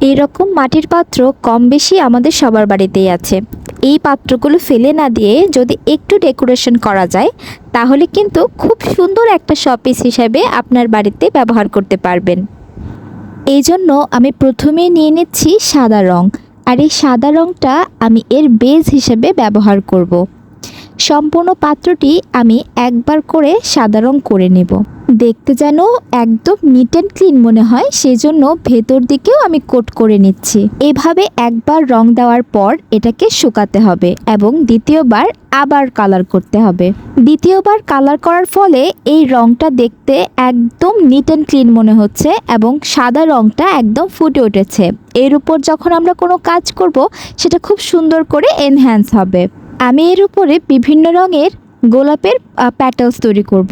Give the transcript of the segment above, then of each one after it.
এইরকম মাটির পাত্র কম বেশি আমাদের সবার বাড়িতেই আছে। এই পাত্রগুলো ফেলে না দিয়ে যদি একটু ডেকোরেশন করা যায়, তাহলে কিন্তু খুব সুন্দর একটা শপিস হিসাবে আপনার বাড়িতে ব্যবহার করতে পারবেন। এই জন্য আমি প্রথমেই নিয়ে নিচ্ছি সাদা রং। আর এই সাদা রংটা আমি এর বেজ হিসেবে ব্যবহার করব। সম্পূর্ণ পাত্রটি আমি একবার করে সাদা করে নেব। দেখতে যেন একদম নিট অ্যান্ড ক্লিন মনে হয়, সেজন্য ভেতর দিকেও আমি কোট করে নিচ্ছি। এভাবে একবার রং দেওয়ার পর এটাকে শুকাতে হবে এবং দ্বিতীয়বার আবার কালার করতে হবে। দ্বিতীয়বার কালার করার ফলে এই রংটা দেখতে একদম নিট অ্যান্ড ক্লিন মনে হচ্ছে এবং সাদা রংটা একদম ফুটে উঠেছে। এর উপর যখন আমরা কোনো কাজ করব, সেটা খুব সুন্দর করে এনহ্যান্স হবে। আমি এর উপরে বিভিন্ন রঙের গোলাপের প্যাটেলস তৈরি করব।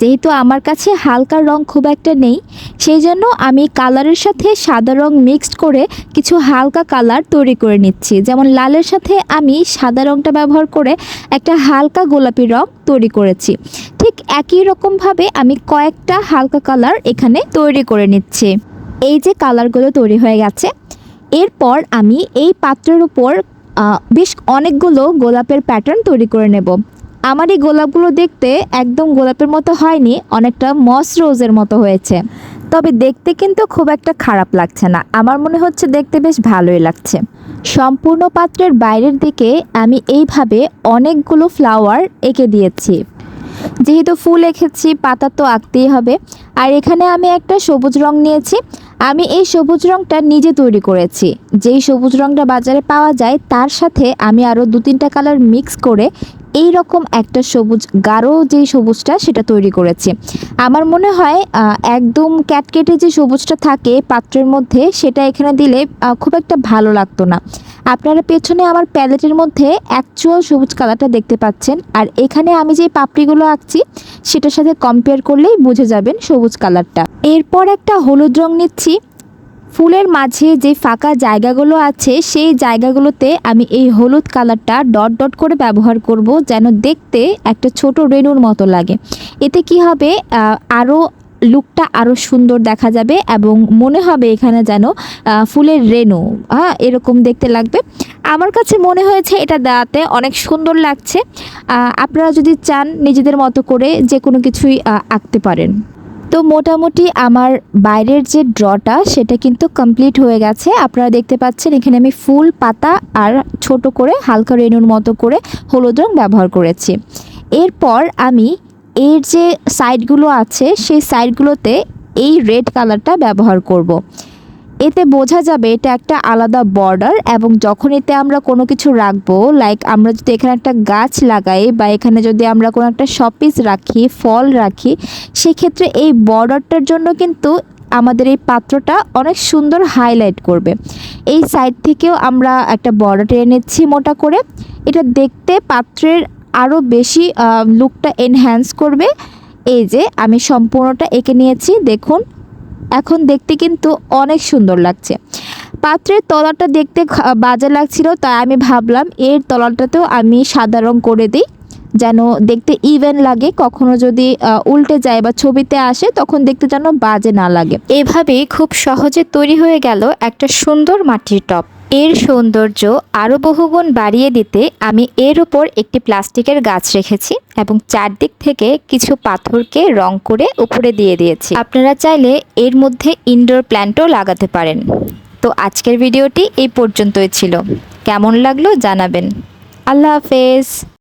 যেহেতু আমার কাছে হালকা রং খুব একটা নেই সেই জন্য আমি কালারের সাথে সাদা রং মিক্সড করে কিছু হালকা কালার তৈরি করে নিচ্ছি। যেমন লালের সাথে আমি সাদা রংটা ব্যবহার করে একটা হালকা গোলাপি রং তৈরি করেছি। ঠিক একই রকমভাবে আমি কয়েকটা হালকা কালার এখানে তৈরি করে নিচ্ছি। এই যে কালারগুলো তৈরি হয়ে গেছে, এরপর আমি এই পাত্রের উপর বেশ অনেকগুলো গোলাপের প্যাটার্ন তৈরি করে নেব। আমার এই গোলাপগুলো দেখতে একদম গোলাপের মতো হয়নি, অনেকটা মস রোজের মতো হয়েছে। তবে দেখতে কিন্তু খুব একটা খারাপ লাগছে না। আমার মনে হচ্ছে দেখতে বেশ ভালোই লাগছে। সম্পূর্ণ পাত্রের বাইরের দিকে আমি এইভাবে অনেকগুলো ফ্লাওয়ার এঁকে দিয়েছি। যেহেতু ফুল এঁকেছি, পাতা তো আঁকতেই হবে। আর এখানে আমি একটা সবুজ রং নিয়েছি। আমি এই সবুজ রংটা নিজে তৈরি করেছি। যেই সবুজ রংটা বাজারে পাওয়া যায়, তার সাথে আমি আরও দু তিনটা কালার মিক্স করে এই রকম একটা সবুজ গাঢ় যেই সবুজটা সেটা তৈরি করেছি। আমার মনে হয় একদম ক্যাটকেটে যে সবুজটা থাকে পাত্রের মধ্যে, সেটা এখানে দিলে খুব একটা ভালো লাগতো না। আপনারা পেছনে আমার প্যালেটের মধ্যে অ্যাকচুয়াল সবুজ কালারটা দেখতে পাচ্ছেন। আর এখানে আমি যে পাপড়িগুলো আঁকছি সেটার সাথে কম্পেয়ার করলেই বুঝে যাবেন সবুজ কালারটা এরপর একটা হলুদ রং নিচ্ছি। ফুলের মাঝে যে ফাঁকা জায়গাগুলো আছে, সেই জায়গাগুলোতে আমি এই হলুদ কালারটা ডট ডট করে ব্যবহার করব যেন দেখতে একটা ছোট রেণুর মতো লাগে। এতে কি হবে? আরও লুকটা আরও সুন্দর দেখা যাবে এবং মনে হবে এখানে যেন ফুলের রেণু। হ্যাঁ এরকম দেখতে লাগবে। আমার কাছে মনে হয়েছে এটা দেওয়াতে অনেক সুন্দর লাগছে। আপনারা যদি চান নিজেদের মতো করে যে কোনো কিছুই আঁকতে পারেন। তো মোটামুটি আমার বাইরের যে ড্রটা, সেটা কিন্তু কমপ্লিট হয়ে গেছে। আপনারা দেখতে পাচ্ছেন, এখানে আমি ফুল পাতা আর ছোট করে হালকা রেনুর মতো করে হলুদ রং ব্যবহার করেছি। এরপর আমি এর যে সাইডগুলো আছে, সেই সাইডগুলোতে এই রেড কালারটা ব্যবহার করব। এতে বোঝা যাবে এটা একটা আলাদা বর্ডার এবং যখন এতে আমরা কোনো কিছু রাখব লাইক আমরা যদি এখানে একটা গাছ লাগাই বা এখানে যদি আমরা কোনো একটা শপিস রাখি ফল রাখি, সেক্ষেত্রে এই বর্ডারটার জন্য কিন্তু আমাদের এই পাত্রটা অনেক সুন্দর হাইলাইট করবে। এই সাইড থেকেও আমরা একটা বর্ডার টেনে নিচ্ছি মোটা করে। এটা দেখতে পাত্রের আরও বেশি লুকটা এনহ্যান্স করবে। এই যে আমি সম্পূর্ণটা এঁকে নিয়েছি, দেখুন। এখন দেখতে কিন্তু অনেক সুন্দর লাগছে। পাত্রের তলাটা দেখতে বাজে লাগছিল, তাই আমি ভাবলাম এর তলাটাতেও আমি সাদা রং করে দিই, যেন দেখতে ইভেন লাগে, কখনো যদি উল্টে যায় বা ছবিতে আসে, তখন দেখতে যেন বাজে না লাগে। এভাবেই খুব সহজে তৈরি হয়ে গেল একটা সুন্দর মাটির টপ এর সৌন্দর্য আরও বহুগুণ বাড়িয়ে দিতে আমি এর উপর একটি প্লাস্টিকের গাছ রেখেছি এবং চারদিক থেকে কিছু পাথরকে রং করে উপরে দিয়ে দিয়েছি। আপনারা চাইলে এর মধ্যে ইনডোর প্ল্যান্টও লাগাতে পারেন। তো আজকের ভিডিওটি এই পর্যন্তই ছিল। কেমন লাগল জানাবেন। আল্লাহ হাফেজ।